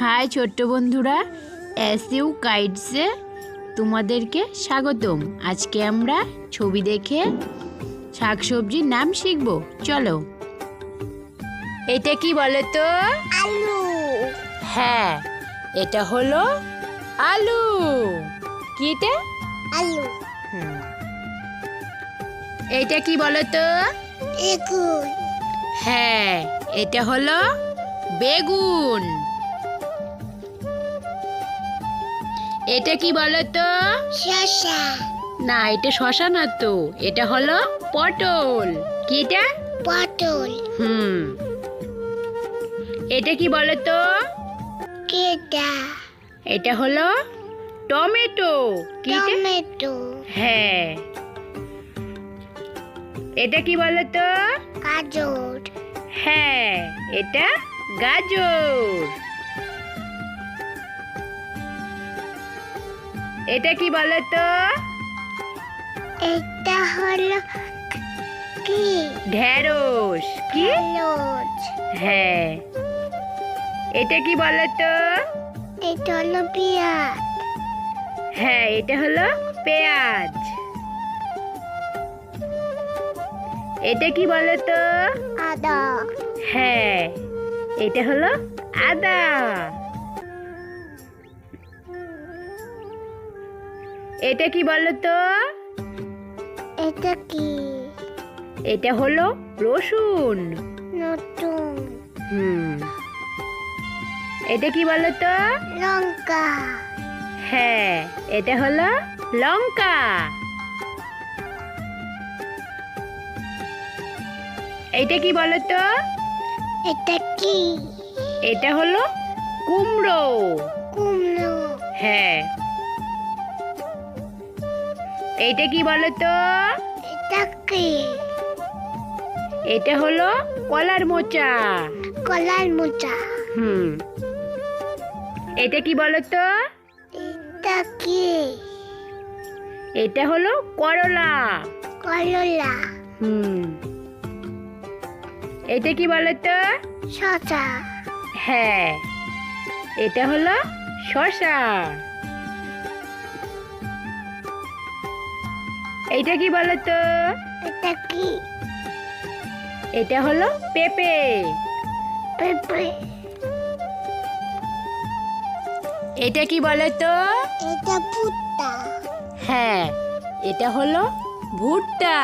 High ছোট্ট বন্ধুরা S U কাইটসে তোমাদেরকে স্বাগতম। আজকে আমরা ছবি দেখে শাকসবজির নাম শিখব। চলো। এটা কি বলো তো আলু। হ্যাঁ এটা হলো আলু। কি এটা? আলু। এটা কি বলো তো বেগুন। হ্যাঁ এটা হলো বেগুন। এটা কি বলো তো? শসা। না এটা শশা না তো এটা হলো পটল। কি এটা পটল। হুম। এটা কি বলো তো? কেটা। এটা হলো টমেটো। কি এটা? টমেটো। হ্যাঁ। এটা কি বলো তো? গাজর। হ্যাঁ এটা গাজর। এটা কি বলো তো? এটা হলো কি? ঢেঁড়স। কি? হ্যাঁ। এটা কি বলো তো? এটা হলো পেঁয়াজ। হ্যাঁ এটা হলো পেঁয়াজ। এটা কি বলো তো? আদা। হ্যাঁ এটা হলো আদা। এটা কি বলো তো এটা কি? এটা হলো রসুন। নতুন। হুম। এটা কি বলো তো লঙ্কা। হ্যাঁ এটা হলো লঙ্কা। এটা কি বলো তো এটা কি? এটা হলো কুমড়ো। কুমড়ো। হ্যাঁ। এইটা কি বলো তো এটা কি? এটা হলো কলার মোচা। কলার মোচা। হুম। এটা কি বলো তো এটা কি? এটা হলো করলা। করলা। হুম। এটা কি বলো তো শসা। হ্যাঁ। এটা হলো শশা এইটা কি বলো তো এটা কি? এটা হলো পেঁপে। পেঁপে। এটা কি বলো তো এটা ভুট্টা। হ্যাঁ এটা হলো ভুট্টা।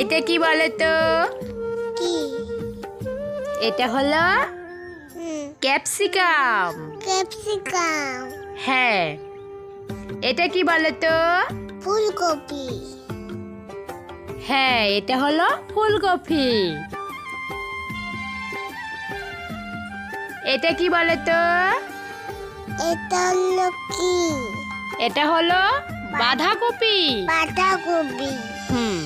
এটা কি বলো তো কি? এটা হলো ক্যাপসিকাম। ক্যাপসিকাম। হ্যাঁ। এটা কি বলো তো ফুলকপি। হ্যাঁ এটা হলো ফুলকপি। এটা কি বলো তো এটা হলো কি? এটা হলো বাঁধাকপি। বাঁধাকপি। হুম।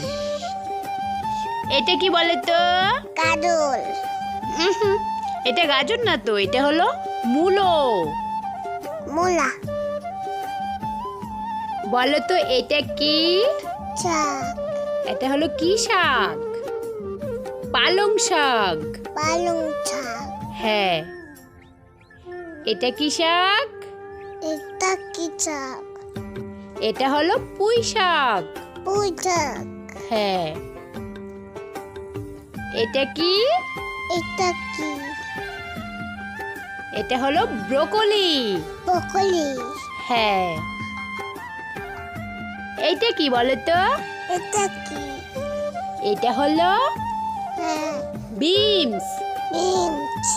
এটা কি বলে তো উহুম, এটা গাজর না তো এটা হলো মূলো। মূলা। বলো তো এটা কি? শাক। এটা হলো কি শাক? পালং শাক। পালং শাক। হ্যাঁ। এটা কি শাক? এটা কি শাক? এটা হলো পুঁই শাক। পুঁই শাক। হ্যাঁ। এটা কি? এটা কি? এটা হলো ব্রোকলি। ব্রকলি। হ্যাঁ। এইটা কি বলো তো এটা কি? এটা হলো হ্যাঁ। বিমস। বিনস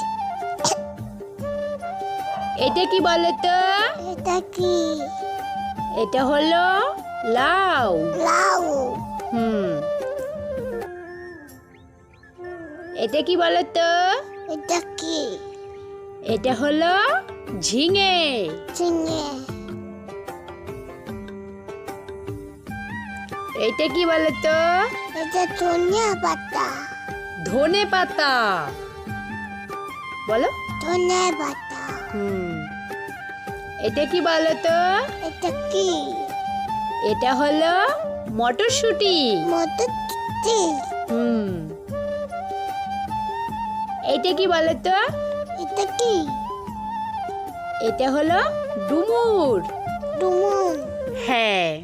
এটা কি বলো তো এটা কি? এটা হলো লাউ। লাউ। হুম। এটা কি বলো তো এটা কি? এটা হলো ঝিঙে। ঝিঙে। এটা কি বলো তো এটা ধনিয়া পাতা। ধনে পাতা। বলো। ধনে পাতা। হুম। এটা কি বলো তো এটা কি? এটা হলো মটরশুঁটি। মটরশুঁটি। হুম। এটা কি বলো তো এটা কি? এটা হলো ডুমুর। ডুমুর। হ্যাঁ।